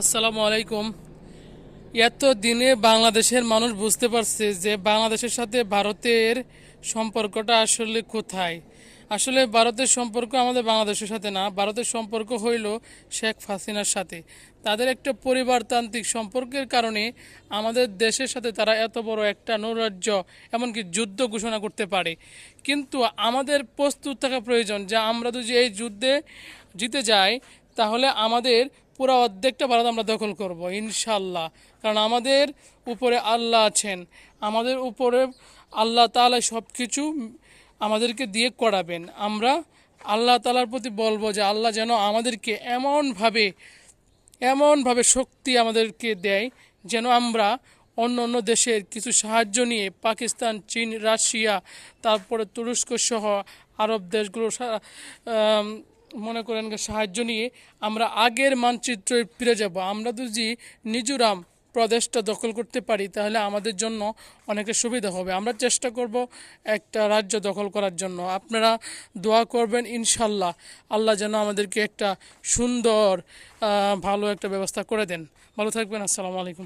আসসালামু আলাইকুম। এত দিনে বাংলাদেশের মানুষ বুঝতে পারছে যে বাংলাদেশের সাথে ভারতের সম্পর্কটা আসলে কোথায়। আসলে ভারতের সম্পর্ক আমাদের বাংলাদেশের সাথে না। ভারতের সম্পর্ক হইল শেখ হাসিনার সাথে। তাদের একটা পরিবারতান্ত্রিক সম্পর্কের কারণে আমাদের দেশের সাথে তারা এত বড় একটা নৈরাজ্য, এমনকি যুদ্ধ ঘোষণা করতে পারে। কিন্তু আমাদের প্রস্তুত থাকা প্রয়োজন যে আমরা যদি এই যুদ্ধে জিতে যাই, তাহলে আমাদের পুরো অর্ধেকটা ভারত আমরা দখল করব ইনশাল্লাহ কারণ আমাদের উপরে আল্লাহ আছেন। আমাদের উপরে আল্লাহ তাআলা সব কিছু আমাদেরকে দিয়ে করাবেন। আমরা আল্লাহ তালার প্রতি বলব যে আল্লাহ যেন আমাদেরকে এমনভাবে এমনভাবে শক্তি আমাদেরকে দেয় যেন আমরা অন্য অন্য দেশের কিছু সাহায্য নিয়ে পাকিস্তান, চীন, রাশিয়া, তারপরে তুরস্ক সহ আরব দেশগুলো মনে করেন সাহায্য নিয়ে আমরা আগের মানচিত্রে ফিরে যাব। আমরা যদি মিজোরাম প্রদেশটা দখল করতে পারি, তাহলে আমাদের জন্য অনেক সুবিধা হবে। আমরা চেষ্টা করব একটা রাজ্য দখল করার জন্য। আপনারা দোয়া করবেন, ইনশাল্লাহ আল্লাহ যেন আমাদেরকে একটা সুন্দর ভালো একটা ব্যবস্থা করে দেন। ভালো থাকবেন, আসসালামু আলাইকুম।